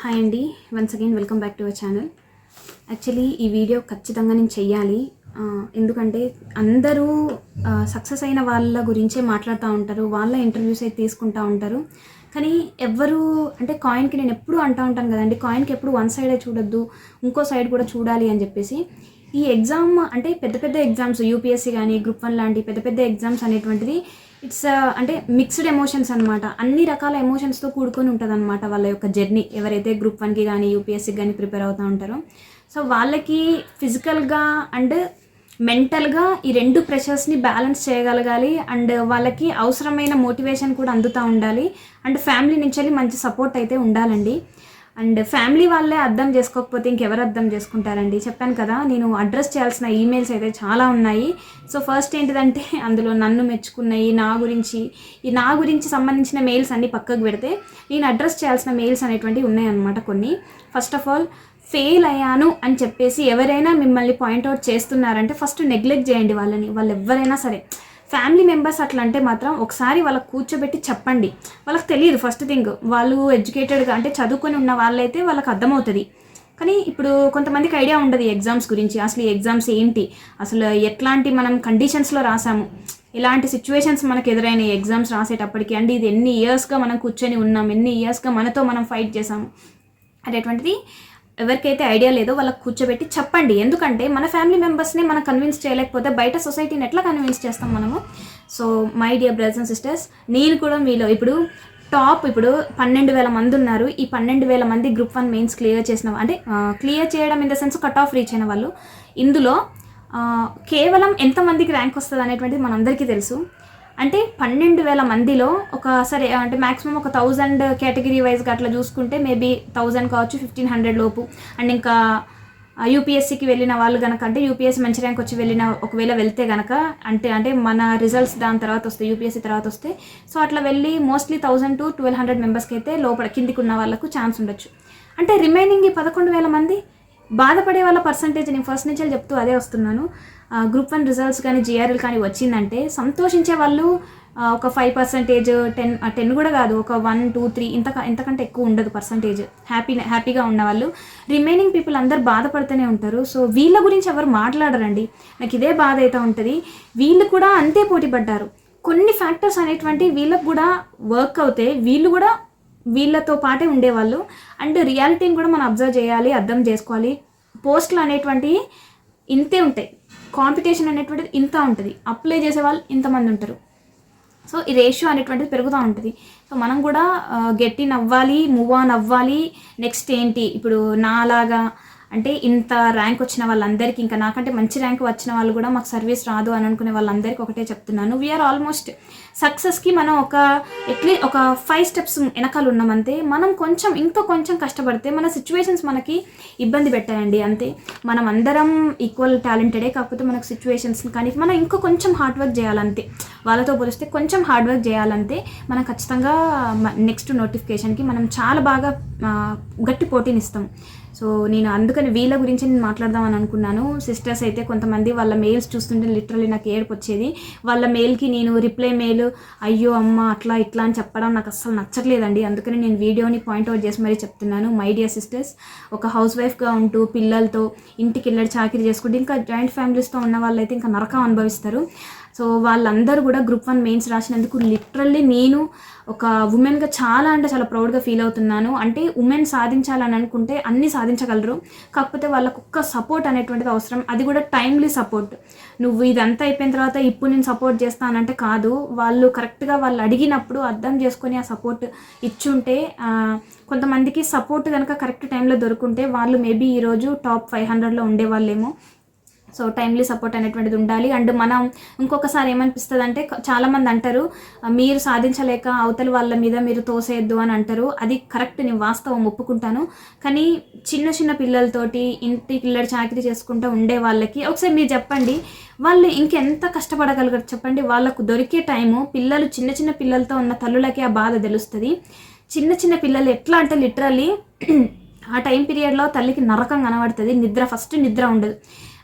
Hi అండి. Once again welcome back to our channel actually ఈ video ఖచ్చితంగా నేను చెయ్యాలి. ఎందుకంటే అందరూ సక్సెస్ అయిన వాళ్ళ గురించే మాట్లాడుతూ ఉంటారు వాళ్ళ ఇంటర్వ్యూస్ అయితే తీసుకుంటూ ఉంటారు. కానీ ఎవ్వరు అంటే కాయిన్కి నేను ఎప్పుడూ అంటూ ఉంటాను కదండి కాయిన్కి ఎప్పుడు వన్ సైడే చూడొద్దు ఇంకో సైడ్ కూడా చూడాలి అని చెప్పేసి. ఈ ఎగ్జామ్ అంటే పెద్ద పెద్ద ఎగ్జామ్స్ యూపీఎస్సీ కానీ గ్రూప్ వన్ లాంటి పెద్ద పెద్ద ఎగ్జామ్స్ అనేటువంటిది ఇట్స్ uh, అంటే మిక్స్డ్ ఎమోషన్స్ అనమాట అన్ని రకాల ఎమోషన్స్తో కూడుకొని ఉంటుంది అనమాట వాళ్ళ యొక్క జర్నీ ఎవరైతే గ్రూప్ వన్కి కానీ యూపీఎస్సీకి కానీ ప్రిపేర్ అవుతూ ఉంటారో. సో వాళ్ళకి ఫిజికల్గా అండ్ మెంటల్గా ఈ రెండు ప్రెషర్స్ని బ్యాలెన్స్ చేయగలగాలి. అండ్ వాళ్ళకి అవసరమైన మోటివేషన్ కూడా అందుతూ ఉండాలి. అండ్ ఫ్యామిలీ నుంచి వెళ్ళి మంచి సపోర్ట్ అయితే ఉండాలండి. అండ్ ఫ్యామిలీ వాళ్ళే అర్థం చేసుకోకపోతే ఇంకెవరు అర్థం చేసుకుంటారండి? చెప్పాను కదా నేను అడ్రస్ చేయాల్సిన ఈమెయిల్స్ అయితే చాలా ఉన్నాయి. సో ఫస్ట్ ఏంటిదంటే అందులో నన్ను మెచ్చుకున్నాయి నా గురించి ఈ నా గురించి సంబంధించిన మెయిల్స్ అన్ని పక్కకు పెడితే నేను అడ్రస్ చేయాల్సిన మెయిల్స్ అనేటువంటివి ఉన్నాయన్నమాట కొన్ని. ఫస్ట్ ఆఫ్ ఆల్ ఫెయిల్ అయ్యాను అని చెప్పేసి ఎవరైనా మిమ్మల్ని పాయింట్అవుట్ చేస్తున్నారంటే ఫస్ట్ నెగ్లెక్ట్ చేయండి వాళ్ళని. వాళ్ళు ఎవరైనా సరే. ఫ్యామిలీ మెంబర్స్ అట్లా అంటే మాత్రం ఒకసారి వాళ్ళకి కూర్చోబెట్టి చెప్పండి. వాళ్ళకి తెలియదు ఫస్ట్ థింగ్. వాళ్ళు ఎడ్యుకేటెడ్గా అంటే చదువుకొని ఉన్న వాళ్ళైతే వాళ్ళకి అర్థమవుతుంది. కానీ ఇప్పుడు కొంతమందికి ఐడియా ఉండదు ఈ ఎగ్జామ్స్ గురించి. అసలు ఈ ఎగ్జామ్స్ ఏంటి? అసలు ఎట్లాంటి మనం కండిషన్స్లో రాసాము? ఇలాంటి సిచ్యువేషన్స్ మనకు ఎదురైన ఎగ్జామ్స్ రాసేటప్పటికి అండి ఇది ఎన్ని ఇయర్స్గా మనం కూర్చొని ఉన్నాం? ఎన్ని ఇయర్స్గా మనతో మనం ఫైట్ చేసాము అనేటువంటిది ఎవరికైతే ఐడియా లేదో వాళ్ళకి కూర్చోబెట్టి చెప్పండి. ఎందుకంటే మన ఫ్యామిలీ మెంబర్స్ని మనం కన్విన్స్ చేయలేకపోతే బయట సొసైటీని ఎట్లా కన్విన్స్ చేస్తాం మనము? So my dear brothers and sisters నేను కూడా మీలో ఇప్పుడు టాప్ ఇప్పుడు పన్నెండు వేల మంది ఉన్నారు. ఈ పన్నెండు వేల మంది గ్రూప్ వన్ మెయిన్స్ క్లియర్ చేసిన అంటే క్లియర్ చేయడం in the sense cut off reach అయిన వాళ్ళు. ఇందులో కేవలం ఎంతమందికి ర్యాంక్ వస్తుంది అనేటువంటిది మనందరికీ తెలుసు. అంటే పన్నెండు వేల మందిలో ఒక సరే అంటే మాక్సిమం ఒక థౌజండ్ కేటగిరీ వైజ్గా అట్లా చూసుకుంటే మేబీ థౌజండ్ కావచ్చు ఫిఫ్టీన్ హండ్రెడ్ లోపు. అండ్ ఇంకా యూపీఎస్సీకి వెళ్ళిన వాళ్ళు కనుక అంటే యూపీఎస్సీ మంచి ర్యాంక్ వచ్చి వెళ్ళిన ఒకవేళ వెళ్తే కనుక అంటే అంటే మన రిజల్ట్స్ దాని తర్వాత వస్తాయి యూపీఎస్సీ తర్వాత వస్తే సో అట్లా వెళ్ళి mostly thousand to twelve hundred మెంబర్స్కి అయితే లోపల కిందికి ఉన్న వాళ్ళకు ఛాన్స్ ఉండొచ్చు. అంటే రిమైనింగ్ ఈ పదకొండు వేల మంది బాధపడే వాళ్ళ పర్సంటేజ్ నేను ఫస్ట్ నుంచి చెప్తూ అదే వస్తున్నాను. గ్రూప్ వన్ రిజల్ట్స్ కానీ జిఆర్ఎల్ కానీ వచ్చిందంటే సంతోషించే వాళ్ళు ఒక ఫైవ్ పర్సెంటేజ్ టెన్ టెన్ కూడా కాదు ఒక వన్ టూ త్రీ ఇంత ఇంతకంటే ఎక్కువ ఉండదు పర్సంటేజ్ హ్యాపీ హ్యాపీగా ఉన్నవాళ్ళు రిమైనింగ్ పీపుల్ అందరు బాధపడుతూనే ఉంటారు. సో వీళ్ళ గురించి ఎవరు మాట్లాడరండి? నాకు ఇదే బాధ అయితే ఉంటుంది. వీళ్ళు కూడా అంతే పోటీ పడ్డారు. కొన్ని ఫ్యాక్టర్స్ అనేటువంటి వీళ్ళకు కూడా వర్క్ అవుతే వీళ్ళు కూడా వీళ్ళతో పాటే ఉండేవాళ్ళు. అండ్ రియాలిటీని కూడా మనం అబ్జర్వ్ చేయాలి అర్థం చేసుకోవాలి. పోస్టులు అనేటువంటివి ఇంతే ఉంటాయి. కాంపిటీషన్ అనేటువంటిది ఇంత ఉంటుంది. అప్లై చేసే వాళ్ళు ఇంతమంది ఉంటారు. సో ఈ రేషియో అనేటువంటిది పెరుగుతూ ఉంటుంది. సో మనం కూడా గట్టి నవ్వాలి మూవ్ ఆన్ అవ్వాలి. నెక్స్ట్ ఏంటి? ఇప్పుడు నాలాగా అంటే ఇంత ర్యాంక్ వచ్చిన వాళ్ళందరికీ ఇంకా నాకంటే మంచి ర్యాంక్ వచ్చిన వాళ్ళు కూడా మాకు సర్వీస్ రాదు అని అనుకునే వాళ్ళందరికీ ఒకటే చెప్తున్నాను. వీఆర్ ఆల్మోస్ట్ సక్సెస్కి మనం ఒక ఎట్లీ ఒక ఫైవ్ స్టెప్స్ వెనకాల ఉన్నామంతే మనం కొంచెం ఇంకా కొంచెం కష్టపడితే మన సిచ్యువేషన్స్ మనకి ఇబ్బంది పెట్టాయండి అంతే. మనం అందరం ఈక్వల్ టాలెంటెడే కాకపోతే మనకు సిచ్యువేషన్స్ కానీ మనం ఇంకా కొంచెం హార్డ్ వర్క్ చేయాలంతే. వాళ్ళతో పోలిస్తే కొంచెం హార్డ్ వర్క్ చేయాలంతే. మనం ఖచ్చితంగా నెక్స్ట్ నోటిఫికేషన్కి మనం చాలా బాగా గట్టి పోటీని ఇస్తాం సో నేను అందుకని వీళ్ళ గురించి నేను మాట్లాడదామని అనుకున్నాను. సిస్టర్స్ అయితే కొంతమంది వాళ్ళ మెయిల్స్ చూస్తుంటే లిటరలీ నాకు ఏడుపు వచ్చేది. వాళ్ళ మెయిల్కి నేను రిప్లై మెయిల్ అయ్యో అమ్మ అట్లా ఇట్లా అని చెప్పడం నాకు అస్సలు నచ్చట్లేదండి. అందుకని నేను వీడియోని పాయింట్అవుట్ చేసి మరీ చెప్తున్నాను. మై డియర్ సిస్టర్స్ ఒక హౌస్ వైఫ్గా ఉంటూ పిల్లలతో ఇంటికి వెళ్ళడి చాకరీ చేసుకుంటూ ఇంకా జాయింట్ ఫ్యామిలీస్తో ఉన్న వాళ్ళైతే ఇంకా నరకం అనుభవిస్తారు. సో వాళ్ళందరూ కూడా గ్రూప్ వన్ మెయిన్స్ రాసినందుకు లిటరల్లీ నేను ఒక ఉమెన్గా చాలా అంటే చాలా ప్రౌడ్గా ఫీల్ అవుతున్నాను. అంటే ఉమెన్ సాధించాలని అనుకుంటే అన్నీ సాధించగలరు. కాకపోతే వాళ్ళకు ఒక్క సపోర్ట్ అనేటువంటిది అవసరం. అది కూడా టైమ్లీ సపోర్ట్ నువ్వు ఇదంతా అయిపోయిన తర్వాత ఇప్పుడు నేను సపోర్ట్ చేస్తానంటే కాదు. వాళ్ళు కరెక్ట్గా వాళ్ళు అడిగినప్పుడు అర్థం చేసుకొని ఆ సపోర్ట్ ఇచ్చుంటే కొంతమందికి సపోర్ట్ కనుక కరెక్ట్ టైంలో దొరుకుంటే వాళ్ళు మేబీ ఈరోజు టాప్ ఫైవ్ హండ్రెడ్లో ఉండేవాళ్ళేమో. సో టైమ్లీ సపోర్ట్ అనేటువంటిది ఉండాలి. అండ్ మనం ఇంకొకసారి ఏమనిపిస్తుంది అంటే చాలామంది అంటారు మీరు సాధించలేక అవతలి వాళ్ళ మీద మీరు తోసేయద్దు అని అంటారు. అది కరెక్ట్ నేను వాస్తవం ఒప్పుకుంటాను. కానీ చిన్న చిన్న పిల్లలతోటి ఇంటి పిల్లడు చాకరీ చేసుకుంటూ ఉండే వాళ్ళకి ఒకసారి మీరు చెప్పండి వాళ్ళు ఇంకెంత కష్టపడగలగరు చెప్పండి. వాళ్ళకు దొరికే టైము పిల్లలు చిన్న చిన్న పిల్లలతో ఉన్న తల్లులకి ఆ బాధ తెలుస్తుంది. చిన్న చిన్న పిల్లలు ఎట్లా అంటే లిటరల్లీ ఆ టైం పీరియడ్లో తల్లికి నరకం కనబడుతుంది. నిద్ర ఫస్ట్ నిద్ర ఉండదు.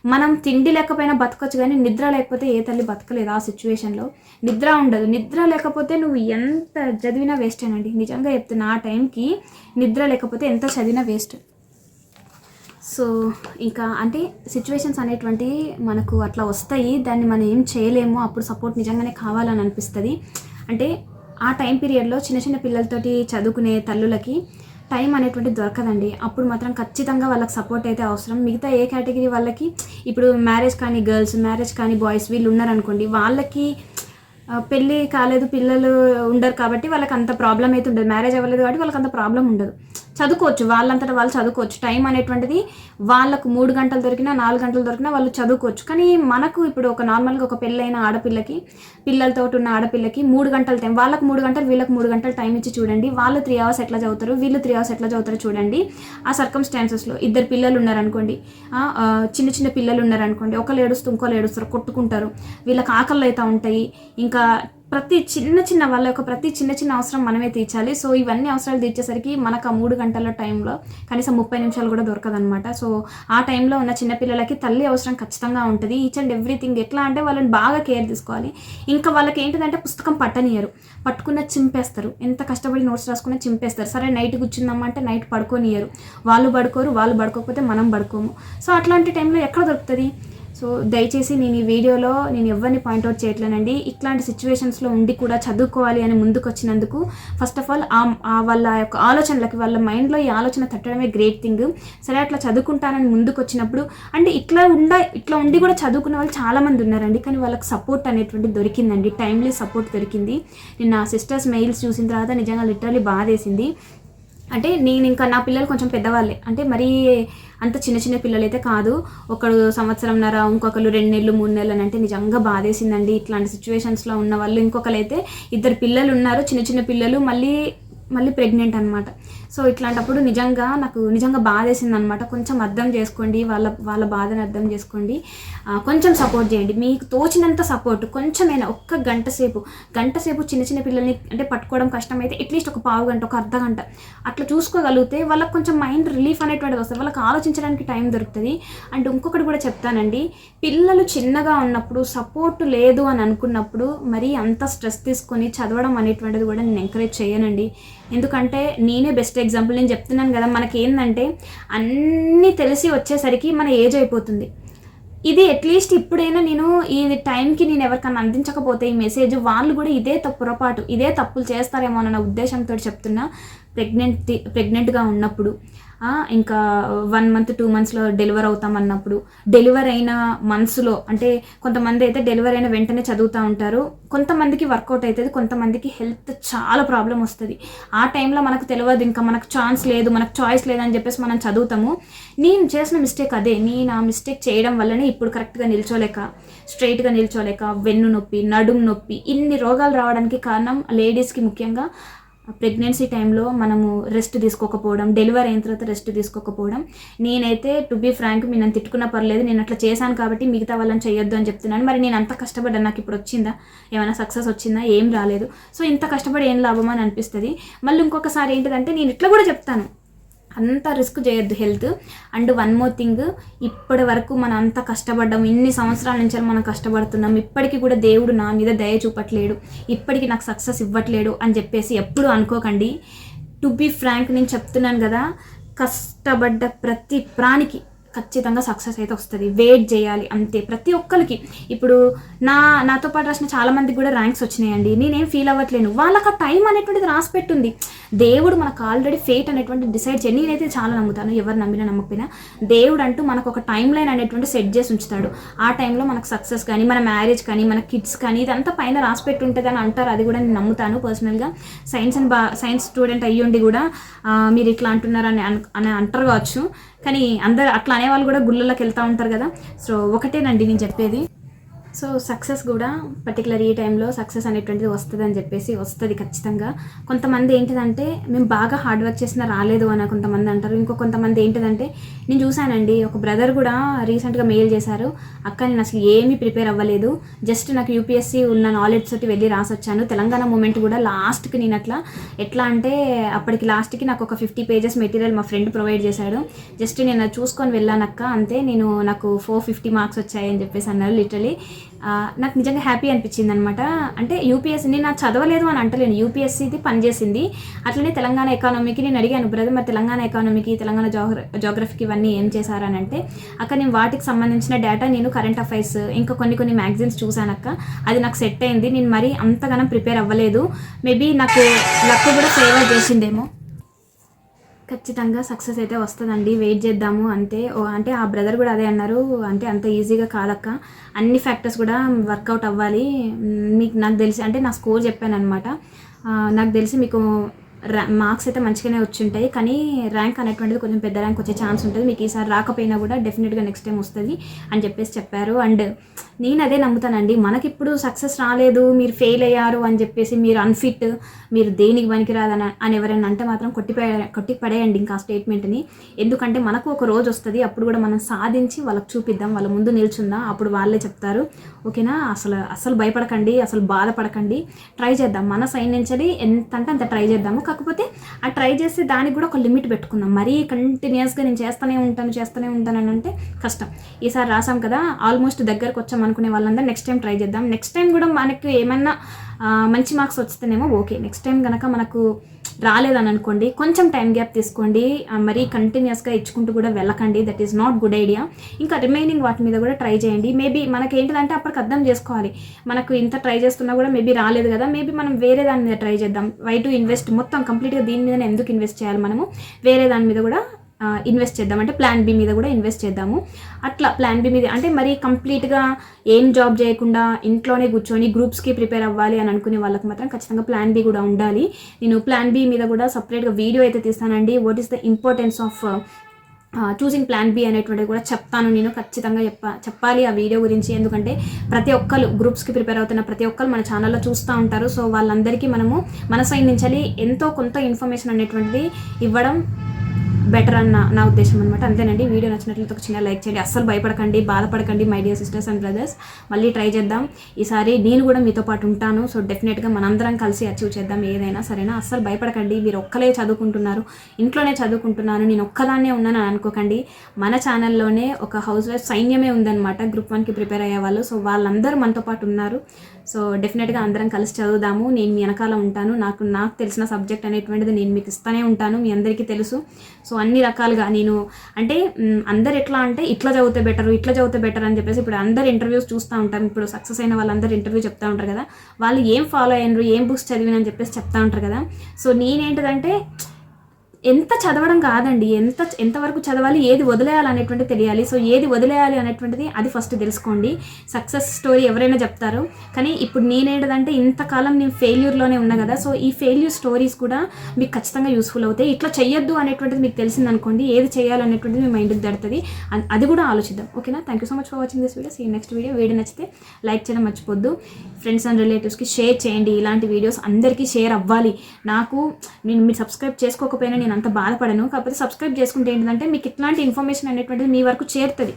మనం తిండి లేకపోయినా బతకచ్చు కానీ నిద్ర లేకపోతే ఏ తల్లి బతకలేదు ఆ సిచ్యువేషన్లో నిద్ర ఉండదు. నిద్ర లేకపోతే నువ్వు ఎంత చదివినా వేస్ట్ అండి నిజంగా చెప్తున్నా ఆ టైంకి నిద్ర లేకపోతే ఎంత చదివినా వేస్ట్ సో ఇంకా అంటే సిచ్యువేషన్స్ అనేటువంటివి మనకు అట్లా వస్తాయి. దాన్ని మనం ఏం చేయలేము. అప్పుడు సపోర్ట్ నిజంగానే కావాలని అనిపిస్తుంది. అంటే ఆ టైం పీరియడ్లో చిన్న చిన్న పిల్లలతోటి చదువుకునే తల్లులకి టైం అనేటువంటి దొరకదండి. అప్పుడు మాత్రం ఖచ్చితంగా వాళ్ళకి సపోర్ట్ అయితే అవసరం. మిగతా ఏ కేటగిరీ వాళ్ళకి ఇప్పుడు మ్యారేజ్ కానీ గర్ల్స్ మ్యారేజ్ కానీ బాయ్స్ వీళ్ళు ఉన్నారనుకోండి వాళ్ళకి పెళ్ళి కాలేదు పిల్లలు ఉండరు కాబట్టి వాళ్ళకి అంత ప్రాబ్లం అయితే ఉండదు. మ్యారేజ్ అవ్వలేదు కాబట్టి వాళ్ళకి అంత ప్రాబ్లం ఉండదు. చదువుకోవచ్చు. వాళ్ళంతటా వాళ్ళు చదువుకోవచ్చు. టైం అనేటువంటిది వాళ్ళకు మూడు గంటలు దొరికినా నాలుగు గంటలు దొరికినా వాళ్ళు చదువుకోవచ్చు. కానీ మనకు ఇప్పుడు ఒక నార్మల్గా ఒక పెళ్ళైన ఆడపిల్లకి పిల్లలతో ఉన్న ఆడపిల్లకి మూడు గంటల టైం వాళ్ళకు మూడు గంటలు వీళ్ళకి మూడు గంటలు టైం ఇచ్చి చూడండి. వాళ్ళు త్రీ అవర్స్ ఎట్లా చదువుతారు? వీళ్ళు త్రీ అవర్స్ ఎట్లా చదువుతారో చూడండి. ఆ సర్కమ్స్టాన్సెస్లో ఇద్దరు పిల్లలు ఉన్నారనుకోండి చిన్న చిన్న పిల్లలు ఉన్నారనుకోండి ఒకళ్ళు ఏడుస్తూ ఇంకోళ్ళు ఏడుస్తారు కొట్టుకుంటారు. వీళ్ళకి ఆకలి అవుతూ ఉంటాయి. ఇంకా ప్రతి చిన్న చిన్న వాళ్ళ యొక్క ప్రతి చిన్న చిన్న అవసరం మనమే తీర్చాలి. సో ఇవన్నీ అవసరాలు తీర్చేసరికి మనకు ఆ మూడు గంటల టైంలో కనీసం ముప్పై నిమిషాలు కూడా దొరకదనమాట సో ఆ టైంలో ఉన్న చిన్నపిల్లలకి తల్లి అవసరం ఖచ్చితంగా ఉంటుంది. ఈచ్ అండ్ ఎవ్రీథింగ్ ఎట్లా అంటే వాళ్ళని బాగా కేర్ తీసుకోవాలి. ఇంకా వాళ్ళకి ఏంటిదంటే పుస్తకం పట్టనియరు. పట్టుకున్న చింపేస్తారు. ఎంత కష్టపడి నోట్స్ రాసుకున్న చింపేస్తారు. సరే నైట్ కూర్చుందామంటే నైట్ పడుకోనియరు. వాళ్ళు పడుకోరు వాళ్ళు పడుకోకపోతే మనం పడుకోము. సో అట్లాంటి టైంలో ఎక్కడ దొరుకుతుంది? సో దయచేసి నేను ఈ వీడియోలో నేను ఎవరిని పాయింట్అవుట్ చేయట్లేనండి. ఇట్లాంటి సిచ్యువేషన్స్లో ఉండి కూడా చదువుకోవాలి అని ముందుకు వచ్చినందుకు ఫస్ట్ ఆఫ్ ఆల్ ఆ వాళ్ళ యొక్క ఆలోచనలకి వాళ్ళ మైండ్లో ఈ ఆలోచన తట్టడమే గ్రేట్ థింగ్ సరే అట్లా చదువుకుంటానని ముందుకు వచ్చినప్పుడు అంటే ఇట్లా ఉండ ఇట్లా ఉండి కూడా చదువుకున్న వాళ్ళు చాలామంది ఉన్నారండి. కానీ వాళ్ళకి సపోర్ట్ అనేటువంటి దొరికిందండి. టైమ్లీ సపోర్ట్ దొరికింది. నేను నా సిస్టర్స్ మెయిల్స్ చూసిన తర్వాత నిజంగా లిటరలీ బాధేసింది. అంటే నేను ఇంకా నా పిల్లలు కొంచెం పెద్దవాళ్ళే. అంటే మరీ అంత చిన్న చిన్న పిల్లలు అయితే కాదు. ఒకడు సంవత్సరంన్నర ఇంకొకరు రెండు నెలలు మూడు నెలలు అని అంటే నిజంగా బాధేసిందండి. ఇట్లాంటి సిచ్యువేషన్స్లో ఉన్న వాళ్ళు ఇంకొకరు అయితే ఇద్దరు పిల్లలు ఉన్నారు చిన్న చిన్న పిల్లలు మళ్ళీ మళ్ళీ ప్రెగ్నెంట్ అనమాట సో ఇట్లాంటప్పుడు నిజంగా నాకు నిజంగా బాధేసింది అనమాట కొంచెం అర్థం చేసుకోండి వాళ్ళ వాళ్ళ బాధను అర్థం చేసుకోండి. కొంచెం సపోర్ట్ చేయండి. మీకు తోచినంత సపోర్ట్ కొంచెమైనా ఒక్క గంట సేపు గంట సేపు చిన్న చిన్న పిల్లల్ని అంటే పట్టుకోవడం కష్టమైతే అట్లీస్ట్ ఒక పావు గంట ఒక అర్ధ గంట అట్లా చూసుకోగలిగితే వాళ్ళకి కొంచెం మైండ్ రిలీఫ్ అనేటువంటిది వస్తుంది. వాళ్ళకి ఆలోచించడానికి టైం దొరుకుతుంది. అండ్ ఇంకొకటి కూడా చెప్తానండి. పిల్లలు చిన్నగా ఉన్నప్పుడు సపోర్ట్ లేదు అని అనుకున్నప్పుడు మరీ అంత స్ట్రెస్ తీసుకొని చదవడం అనేటువంటిది కూడా నేను ఎంకరేజ్ చేయనండి. ఎందుకంటే నేనే బెస్ట్ ఎగ్జాంపుల్ నేను చెప్తున్నాను కదా మనకి ఏంటంటే అన్నీ తెలిసి వచ్చేసరికి మన ఏజ్ అయిపోతుంది. ఇది అట్లీస్ట్ ఇప్పుడైనా నేను ఈ టైంకి నేను ఎవరికైనా అందించకపోతే ఈ మెసేజ్ వాళ్ళు కూడా ఇదే తప్పు పొరపాటు ఇదే తప్పులు చేస్తారేమో అన్న ఉద్దేశంతో చెప్తున్నా ప్రెగ్నెంట్ ప్రెగ్నెంట్గా ఉన్నప్పుడు. ఇంకా వన్ మంత్ టూ మంత్స్లో డెలివర్ అవుతాం అన్నప్పుడు. డెలివర్ అయిన మంత్స్లో అంటే కొంతమంది అయితే డెలివర్ అయిన వెంటనే చదువుతూ ఉంటారు. కొంతమందికి వర్కౌట్ అవుతుంది కొంతమందికి హెల్త్ చాలా ప్రాబ్లం వస్తుంది. ఆ టైంలో మనకు తెలియదు ఇంకా మనకు ఛాన్స్ లేదు మనకు చాయిస్ లేదని చెప్పేసి మనం చదువుతాము. నేను చేసిన మిస్టేక్ అదే. నేను ఆ మిస్టేక్ చేయడం వల్లనే ఇప్పుడు కరెక్ట్గా నిల్చోలేక స్ట్రైట్గా నిల్చోలేక వెన్ను నొప్పి నడుము నొప్పి ఇన్ని రోగాలు రావడానికి కారణం లేడీస్కి ముఖ్యంగా ప్రెగ్నెన్సీ టైంలో మనము రెస్ట్ తీసుకోకపోవడం డెలివరీ అయిన తర్వాత రెస్ట్ తీసుకోకపోవడం. నేనైతే టు బీ ఫ్రాంక్ మీ నన్ను తిట్టుకున్నా పర్లేదు నేను అట్లా చేశాను కాబట్టి మిగతా వాళ్ళని చేయొద్దు అని చెప్తున్నాను. మరి నేను అంత కష్టపడ్డా నాకు ఇప్పుడు వచ్చిందా? ఏమైనా సక్సెస్ వచ్చిందా? ఏం రాలేదు. సో ఇంత కష్టపడి ఏం లాభం అని అనిపిస్తుంది. మళ్ళీ ఇంకొకసారి ఏంటిదంటే నేను ఇట్లా కూడా చెప్తాను. అంత రిస్క్ చేయొద్దు health. And one more thing ఇప్పటి వరకు మనం అంత కష్టపడ్డాం ఇన్ని సంవత్సరాల నుంచి మనం కష్టపడుతున్నాం ఇప్పటికీ కూడా దేవుడు నా మీద దయ చూపట్లేడు ఇప్పటికీ నాకు సక్సెస్ ఇవ్వట్లేడు అని చెప్పేసి ఎప్పుడు అనుకోకండి. టు బీ ఫ్రాంక్ నేను చెప్తున్నాను కదా కష్టపడ్డ ప్రతి ప్రాణికి ఖచ్చితంగా సక్సెస్ అయితే వస్తుంది. వెయిట్ చేయాలి అంతే ప్రతి ఒక్కరికి. ఇప్పుడు నా నాతో పాటు రాసిన చాలా మందికి కూడా ర్యాంక్స్ వచ్చినాయండి. నేనేం ఫీల్ అవ్వట్లేను. వాళ్ళకి ఆ టైం అనేటువంటిది రాసి పెట్టుంది. దేవుడు మనకు ఆల్రెడీ ఫేట్ అనేటువంటి డిసైడ్ చేయి నేనైతే చాలా నమ్ముతాను ఎవరు నమ్మినా నమ్మకపోయినా. దేవుడు అంటూ మనకు ఒక టైం లైన్ అనేటువంటి సెట్ చేసి ఉంచుతాడు. ఆ టైంలో మనకు సక్సెస్ కానీ మన మ్యారేజ్ కానీ మన కిడ్స్ కానీ ఇదంతా పైన రాసి పెట్టి ఉంటుంది అని అంటారు. అది కూడా నేను నమ్ముతాను పర్సనల్గా సైన్స్ అండ్ బా సైన్స్ స్టూడెంట్ అయ్యుండి కూడా మీరు ఇట్లా అంటున్నారని అన్- అని అంటారు కావచ్చు. కానీ అందరు అట్లా అనేవాళ్ళు కూడా గుళ్ళలోకి వెళ్తూ ఉంటారు కదా. సో ఒకటేనండి నేను చెప్పేది. సో సక్సెస్ కూడా పర్టికులర్ ఈ టైంలో సక్సెస్ అనేటువంటిది వస్తుంది అని చెప్పేసి వస్తుంది ఖచ్చితంగా. కొంతమంది ఏంటిదంటే మేము బాగా హార్డ్ వర్క్ చేసినా రాలేదు అని కొంతమంది అంటారు. ఇంకో కొంతమంది ఏంటిదంటే నేను చూశానండి ఒక బ్రదర్ కూడా రీసెంట్గా మెయిల్ చేశారు. అక్క నేను అసలు ఏమీ ప్రిపేర్ అవ్వలేదు. జస్ట్ నాకు యూపీఎస్సీ ఉన్న నాలెడ్జ్ తోటి వెళ్ళి రాసొచ్చాను. తెలంగాణ మూమెంట్ కూడా లాస్ట్కి నేను అట్లా ఎట్లా అంటే అప్పటికి లాస్ట్కి నాకు ఒక ఫిఫ్టీ పేజెస్ మెటీరియల్ మా ఫ్రెండ్ ప్రొవైడ్ చేశాడు. జస్ట్ నేను చూసుకొని వెళ్ళానక్క అంతే. నేను నాకు ఫోర్ ఫిఫ్టీ మార్క్స్ వచ్చాయని చెప్పేసి అన్నారు లిటరలీ నాకు నిజంగా హ్యాపీ అనిపించింది అనమాట అంటే యూపీఎస్సీ నేను నాకు చదవలేదు అని అంటలేను. యూపీఎస్సీది పనిచేసింది అట్లనే తెలంగాణ ఎకానమీకి నేను అడిగాను బ్రదర్ మరి తెలంగాణ ఎకానమీకి తెలంగాణ జోగ్ర జోగ్రఫీకి ఇవన్నీ ఏం చేశారని అంటే అక్కడ నేను వాటికి సంబంధించిన డేటా నేను కరెంట్ అఫైర్స్ ఇంకా కొన్ని కొన్ని మ్యాగజైన్స్ చూశానక్క. అది నాకు సెట్ అయింది. నేను మరీ అంతగానం ప్రిపేర్ అవ్వలేదు. మేబీ నాకు లక్ కూడా ఫేవర్ చేసిందేమో. ఖచ్చితంగా సక్సెస్ అయితే వస్తుందండి. వెయిట్ చేద్దాము అంతే ఓ అంటే ఆ బ్రదర్ కూడా అదే అన్నారు. అంటే అంత ఈజీగా కాదక్క. అన్ని ఫ్యాక్టర్స్ కూడా వర్కౌట్ అవ్వాలి. మీకు నాకు తెలిసి అంటే నా స్కోర్ చెప్పాను అనమాట నాకు తెలిసి మీకు మార్క్స్ అయితే మంచిగానే వచ్చి ఉంటాయి కానీ ర్యాంక్ అనేటువంటిది కొంచెం పెద్ద ర్యాంక్ వచ్చే ఛాన్స్ ఉంటుంది. మీకు ఈసారి రాకపోయినా కూడా డెఫినెట్గా నెక్స్ట్ టైం వస్తుంది అని చెప్పేసి చెప్పారు. అండ్ నేను అదే నమ్ముతానండి. మనకిప్పుడు సక్సెస్ రాలేదు మీరు ఫెయిల్ అయ్యారు అని చెప్పేసి మీరు అన్ఫిట్ మీరు దేనికి పనికిరాదని అని ఎవరైనా అంటే మాత్రం కొట్టిపడే కొట్టి పడేయండి ఇంకా స్టేట్మెంట్ని ఎందుకంటే మనకు ఒక రోజు వస్తుంది అప్పుడు కూడా మనం సాధించి వాళ్ళకి చూపిద్దాం వాళ్ళ ముందు నిల్చుందాం అప్పుడు వాళ్ళే చెప్తారు. ఓకేనా? అసలు అసలు భయపడకండి అసలు బాధపడకండి. ట్రై చేద్దాం. మన సైన్ నుంచి ఎంత అంటే అంత ట్రై చేద్దాము. కాకపోతే ఆ ట్రై చేస్తే దానికి కూడా ఒక లిమిట్ పెట్టుకుందాం. మరీ కంటిన్యూస్గా నేను చేస్తూనే ఉంటాను చేస్తూనే ఉంటాను అని అంటే కష్టం. ఈసారి రాసాం కదా ఆల్మోస్ట్ దగ్గరకు వచ్చాం అనుకునే వాళ్ళందరూ నెక్స్ట్ టైం ట్రై చేద్దాం. నెక్స్ట్ టైం కూడా మనకు ఏమన్నా మంచి మార్క్స్ వస్తేనేమో ఓకే నెక్స్ట్ టైం కనుక మనకు రాలేదని అనుకోండి కొంచెం టైం గ్యాప్ తీసుకోండి మరీ కంటిన్యూస్గా ఇచ్చుకుంటూ కూడా వెళ్ళకండి. That is not good idea ఇంకా రిమైనింగ్ వాటి మీద కూడా ట్రై చేయండి. మేబీ మనకి ఏంటిదంటే అప్పటికి అర్థం చేసుకోవాలి. మనకు ఇంత ట్రై చేస్తున్నా కూడా మేబీ రాలేదు కదా. మేబీ మనం వేరే దాని మీద ట్రై చేద్దాం. వై టు ఇన్వెస్ట్ మొత్తం కంప్లీట్గా దీని మీద ఎందుకు ఇన్వెస్ట్ చేయాలి మనము? వేరే దాని మీద కూడా ఇన్వెస్ట్ చేద్దాం. అంటే ప్లాన్ బి మీద కూడా ఇన్వెస్ట్ చేద్దాము. అట్లా ప్లాన్ బి మీద అంటే మరి కంప్లీట్గా ఏం జాబ్ చేయకుండా ఇంట్లోనే కూర్చొని గ్రూప్స్కి ప్రిపేర్ అవ్వాలి అని అనుకునే వాళ్ళకి మాత్రం ఖచ్చితంగా ప్లాన్ బి కూడా ఉండాలి. నేను ప్లాన్ బి మీద కూడా సపరేట్గా వీడియో అయితే తీస్తానండి. What is the importance of choosing plan B అనేటువంటిది కూడా చెప్తాను. నేను ఖచ్చితంగా చెప్ప చెప్పాలి ఆ వీడియో గురించి. ఎందుకంటే ప్రతి ఒక్కరు గ్రూప్స్కి ప్రిపేర్ అవుతున్న ప్రతి ఒక్కరు మన ఛానల్లో చూస్తూ ఉంటారు. సో వాళ్ళందరికీ మనము మన సైడ్ నుంచి ఎంతో కొంత ఇన్ఫర్మేషన్ అనేటువంటిది ఇవ్వడం బెటర్ అన్న నా ఉద్దేశం అనమాట అంతేనండి. వీడియో నచ్చినట్లయితే ఒక చిన్న లైక్ చేయండి. అస్సలు భయపడకండి బాధపడకండి my dear sisters and brothers మళ్ళీ ట్రై చేద్దాం. ఈసారి నేను కూడా మీతో పాటు ఉంటాను. సో డెఫినెట్గా మనందరం కలిసి అచీవ్ చేద్దాం ఏదైనా సరేనా? అస్సలు భయపడకండి. మీరు ఒక్కలే చదువుకుంటున్నారు. ఇంట్లోనే చదువుకుంటున్నాను. నేను ఒక్కదాన్నే ఉన్నాను అని అనుకోకండి. మన ఛానల్లోనే ఒక హౌస్ వైఫ్ సైన్యమే ఉందన్నమాట. గ్రూప్ వన్కి ప్రిపేర్ అయ్యే వాళ్ళు. సో వాళ్ళందరూ మనతో పాటు ఉన్నారు. సో డెఫినెట్గా అందరం కలిసి చదువుదాము. నేను మీ వెనకాల ఉంటాను. నాకు నాకు తెలిసిన సబ్జెక్ట్ అనేటువంటిది నేను మీకు ఇస్తూనే ఉంటాను. మీ అందరికీ తెలుసు. సో అన్ని రకాలుగా నేను అంటే అందరు ఎట్లా అంటే ఇట్లా చదివితే బెటర్ ఇట్లా చదివితే బెటర్ అని చెప్పేసి ఇప్పుడు అందరు ఇంటర్వ్యూస్ చూస్తూ ఉంటాం ఇప్పుడు సక్సెస్ అయిన వాళ్ళందరూ ఇంటర్వ్యూ చెప్తా ఉంటారు కదా. వాళ్ళు ఏం ఫాలో అయినరు ఏం బుక్స్ చదివినని చెప్పేసి చెప్తా ఉంటారు కదా. సో నేనేంటిదంటే ఎంత చదవడం కాదండి ఎంత ఎంతవరకు చదవాలి ఏది వదిలేయాలి అనేటువంటిది తెలియాలి. సో ఏది వదిలేయాలి అనేటువంటిది అది ఫస్ట్ తెలుసుకోండి. సక్సెస్ స్టోరీ ఎవరైనా చెప్తారు. కానీ ఇప్పుడు నేనేంటిదంటే ఇంతకాలం నేను ఫెయిల్యూర్లోనే ఉన్నా కదా సో ఈ ఫెయిల్యూర్ స్టోరీస్ కూడా మీకు ఖచ్చితంగా యూస్ఫుల్ అవుతాయి. ఇట్లా చెయ్యొద్దు అనేటువంటిది మీకు తెలిసింది అనుకోండి ఏది చేయాలి అనేటువంటిది మీ మైండ్కి దడుతుంది అది కూడా ఆలోచిద్దాం. ఓకేనా? Thank you so much for watching this video see next video video నచ్చితే లైక్ చేయడం మర్చిపోద్దు. ఫ్రెండ్స్ అండ్ రిలేటివ్స్కి షేర్ చేయండి. ఇలాంటి వీడియోస్ అందరికీ షేర్ అవ్వాలి. నాకు నేను మీరు సబ్స్క్రైబ్ చేసుకోకపోయినా నేను అంత బాధపడను. కాకపోతే సబ్స్క్రైబ్ చేసుకుంటే ఏంటంటే మీకు ఇట్లాంటి ఇన్ఫర్మేషన్ అనేటువంటిది మీ వరకు చేరుతుంది.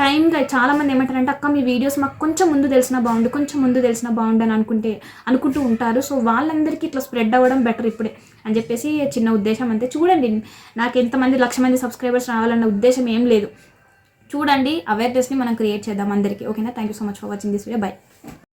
టైంగా చాలామంది ఏమంటారంటే అక్క మీ వీడియోస్ మాకు కొంచెం ముందు తెలిసినా బాగుండు కొంచెం ముందు తెలిసినా బాగుండు అని అనుకుంటే అనుకుంటూ ఉంటారు. సో వాళ్ళందరికీ ఇట్లా స్ప్రెడ్ అవ్వడం బెటర్ ఇప్పుడే అని చెప్పేసి చిన్న ఉద్దేశం అంతే. చూడండి నాకు ఎంతమంది లక్ష మంది సబ్స్క్రైబర్స్ రావాలన్న ఉద్దేశం ఏం లేదు. చూడండి అవేర్నెస్ని మనం క్రియేట్ చేద్దాం అందరికీ. ఓకేనా thank you so much for watching this video bye